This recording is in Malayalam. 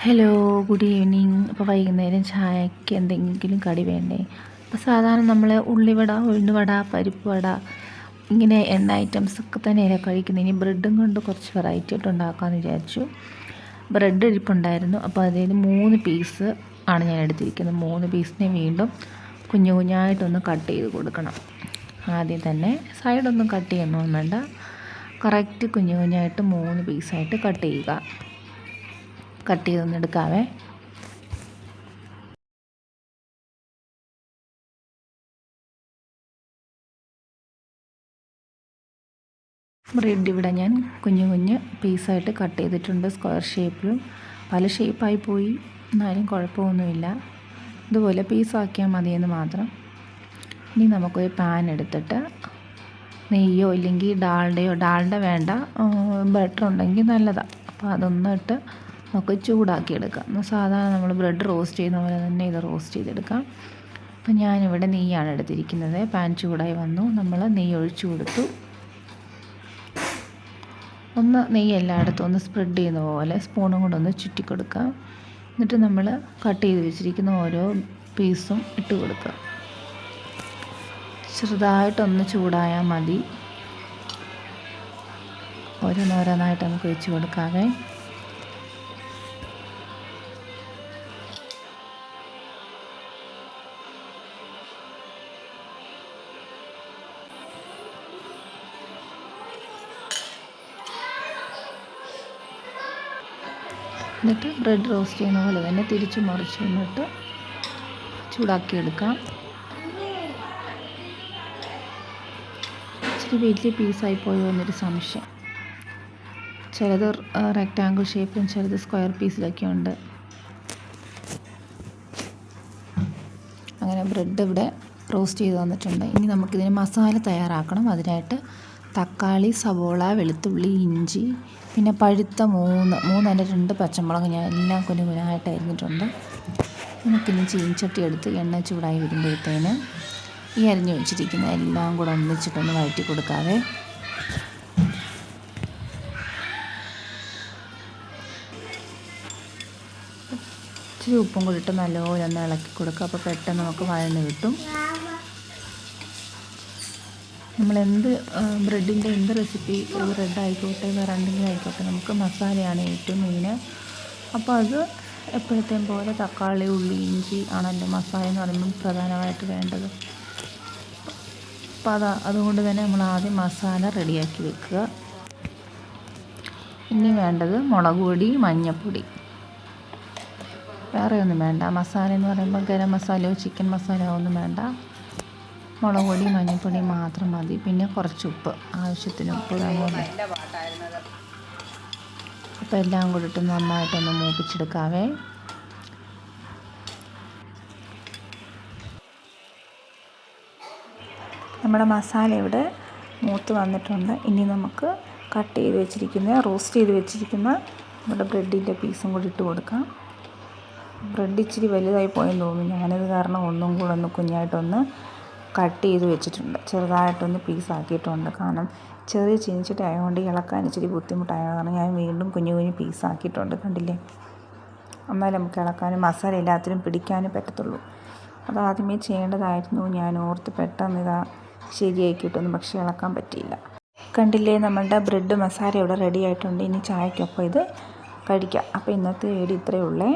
ഹലോ ഗുഡ് ഈവനിങ് അപ്പോൾ വൈകുന്നേരം ചായക്ക് എന്തെങ്കിലും കടി വേണ്ടേ? അപ്പോൾ സാധാരണ നമ്മൾ ഉള്ളിവട ഉഴുന്നുവട പരിപ്പ് വട ഇങ്ങനെ എണ്ണ ഐറ്റംസ് ഒക്കെ തന്നെയല്ലേ കഴിക്കുന്നത് ഇനി ബ്രെഡും കൊണ്ട് കുറച്ച് വെറൈറ്റി ആയിട്ട് ഉണ്ടാക്കാമെന്ന് വിചാരിച്ചു. ബ്രെഡ് ഇരിപ്പുണ്ടായിരുന്നു. അപ്പോൾ അതിൽ മൂന്ന് പീസ് ആണ് ഞാൻ എടുത്തിരിക്കുന്നത്. മൂന്ന് പീസിനെ വീണ്ടും കുഞ്ഞു കുഞ്ഞായിട്ടൊന്ന് കട്ട് ചെയ്ത് കൊടുക്കണം. ആദ്യം തന്നെ സൈഡൊന്നും കട്ട് ചെയ്യണമെന്നുണ്ട് കറക്റ്റ് കുഞ്ഞു കുഞ്ഞായിട്ട് മൂന്ന് പീസായിട്ട് കട്ട് ചെയ്യുക. കട്ട് ചെയ്തൊന്ന് എടുക്കാമേ ബ്രെഡ് ഇവിടെ ഞാൻ കുഞ്ഞു കുഞ്ഞ് പീസായിട്ട് കട്ട് ചെയ്തിട്ടുണ്ട്. സ്ക്വയർ ഷേപ്പിലും പല ഷേപ്പായി പോയി. എന്നാലും കുഴപ്പമൊന്നുമില്ല. ഇതുപോലെ പീസാക്കിയാൽ മതിയെന്ന് മാത്രം. ഇനി നമുക്കൊരു പാൻ എടുത്തിട്ട് നെയ്യോ ഇല്ലെങ്കിൽ ഡാൾഡയോ ഡാൾഡ വേണ്ട ബട്ടർ ഉണ്ടെങ്കിൽ നല്ലതാണ് അപ്പോൾ അതൊന്നും ഇട്ട് നമുക്ക് ചൂടാക്കി എടുക്കാം സാധാരണ നമ്മൾ ബ്രെഡ് റോസ്റ്റ് ചെയ്യുന്ന പോലെ തന്നെ ഇത് റോസ്റ്റ് ചെയ്തെടുക്കാം. അപ്പം ഞാനിവിടെ നെയ്യാണ് എടുത്തിരിക്കുന്നത്. പാൻ ചൂടായി വന്നു. നമ്മൾ നെയ്യ് ഒഴിച്ചു കൊടുത്തു. ഒന്ന് നെയ്യ് എല്ലായിടത്തും ഒന്ന് സ്പ്രെഡ് ചെയ്യുന്ന പോലെ സ്പൂണും കൊണ്ട് ഒന്ന് കൊടുക്കാം എന്നിട്ട് നമ്മൾ കട്ട് ചെയ്ത് വെച്ചിരിക്കുന്ന ഓരോ പീസും ഇട്ട് കൊടുക്കുക. ചെറുതായിട്ടൊന്ന് ചൂടായാൽ മതി. ഓരോന്നോരോന്നായിട്ട് നമുക്ക് വെച്ച് കൊടുക്കാവേ. എന്നിട്ട് ബ്രെഡ് റോസ്റ്റ് ചെയ്യുന്ന പോലെ തന്നെ തിരിച്ച് മറിച്ച് എന്നിട്ട് ചൂടാക്കിയെടുക്കാം. ഇച്ചിരി വലിയ പീസായി പോയോ എന്നൊരു സംശയം. ചിലത് റെക്റ്റാങ്കിൾ ഷേപ്പിലും ചിലത് സ്ക്വയർ പീസിലൊക്കെ ഉണ്ട്. അങ്ങനെ ബ്രെഡ് ഇവിടെ റോസ്റ്റ് ചെയ്ത് തന്നിട്ടുണ്ട്. ഇനി നമുക്കിതിന് മസാല തയ്യാറാക്കണം. അതിനായിട്ട് തക്കാളി സവോള വെളുത്തുള്ളി ഇഞ്ചി പിന്നെ പഴുത്ത മൂന്ന് മൂന്നല്ല രണ്ട് പച്ചമുളക് ഞാൻ എല്ലാം കുനുകുനായിട്ട് അരിഞ്ഞിട്ടുണ്ട്. നമുക്കിനി ചീൻചട്ടി എടുത്ത് എണ്ണ ചൂടായി വരുമ്പോഴത്തേന് ഈ അരിഞ്ഞു വെച്ചിരിക്കുന്ന എല്ലാം കൂടെ ഒന്നിച്ചിട്ടൊന്ന് വഴറ്റി കൊടുക്കാതെ ഇച്ചിരി ഉപ്പും കൂടി ഇട്ട് നല്ലപോലെ ഒന്ന് ഇളക്കി കൊടുക്കുക അപ്പോൾ പെട്ടെന്ന് നമുക്ക് വഴന്ന് കിട്ടും. നമ്മൾ എന്ത് ബ്രെഡിന്റെ എന്ത് റെസിപ്പി ബ്രെഡ് ആയിക്കോട്ടെ വേറെ എന്തെങ്കിലും ആയിക്കോട്ടെ നമുക്ക് മസാലയാണ് ഏറ്റവും മെയിൻ അപ്പോൾ അത് എപ്പോഴത്തെയും പോലെ തക്കാളി ഉള്ളി ഇഞ്ചി ആണല്ലോ മസാല എന്ന് പറയുമ്പോൾ പ്രധാനമായിട്ട് വേണ്ടത്. അപ്പോൾ അത് അതുകൊണ്ട് തന്നെ നമ്മൾ ആദ്യം മസാല റെഡിയാക്കി വെക്കുക. ഇനി വേണ്ടത് മുളക് പൊടി മഞ്ഞൾപ്പൊടി വേറെ ഒന്നും വേണ്ട. മസാല എന്ന് പറയുമ്പോൾ ഗരം മസാലയോ ചിക്കൻ മസാലയോ ഒന്നും വേണ്ട. മുളക് പൊടി മഞ്ഞൾപ്പൊടി മാത്രം മതി. പിന്നെ കുറച്ച് ഉപ്പ്. ആവശ്യത്തിന് ഉപ്പ് നമ്മൾ അപ്പോൾ എല്ലാം കൂടി ഇട്ട് നന്നായിട്ടൊന്ന് മൂപ്പിച്ചെടുക്കാവേ. നമ്മുടെ മസാല ഇവിടെ മൂത്ത് വന്നിട്ടുണ്ട്. ഇനി നമുക്ക് കട്ട് ചെയ്ത് വെച്ചിരിക്കുന്ന റോസ്റ്റ് ചെയ്ത് വെച്ചിരിക്കുന്ന നമ്മുടെ ബ്രെഡിന്റെ പീസും കൂടി ഇട്ട് കൊടുക്കാം. ബ്രെഡ് ഇച്ചിരി വലുതായി പോയെന്ന് തോന്നുന്നു. ഞാനത് കാരണം ഒന്നും കൂടെ ഒന്ന് കുഞ്ഞായിട്ടൊന്ന് കട്ട് ചെയ്ത് വെച്ചിട്ടുണ്ട്. ചെറുതായിട്ടൊന്ന് പീസാക്കിയിട്ടുണ്ട് കാരണം ചെറിയ ചീനിച്ചിട്ട് ആയതുകൊണ്ട് ഇളക്കാൻ ഇച്ചിരി ബുദ്ധിമുട്ടായത് കാരണം ഞാൻ വീണ്ടും കുഞ്ഞു കുഞ്ഞു പീസാക്കിയിട്ടുണ്ട് കണ്ടില്ലേ? എന്നാലും നമുക്ക് ഇളക്കാനും മസാല എല്ലാത്തിനും പിടിക്കാനും പറ്റത്തുള്ളൂ. അത് ആദ്യമേ ചെയ്യേണ്ടതായിരുന്നു. ഞാൻ ഓർത്ത് പെട്ടെന്ന് ഇതാ ശരിയായി കിട്ടുന്നു പക്ഷേ ഇളക്കാൻ പറ്റിയില്ല. കണ്ടില്ലേ? നമ്മളുടെ ബ്രെഡ് മസാല ഇവിടെ റെഡി ആയിട്ടുണ്ട്. ഇനി ചായക്കൊപ്പം ഇത് കഴിക്കാം. അപ്പോൾ ഇന്നത്തെ വീഡിയോ ഇത്രയേ ഉള്ളേ.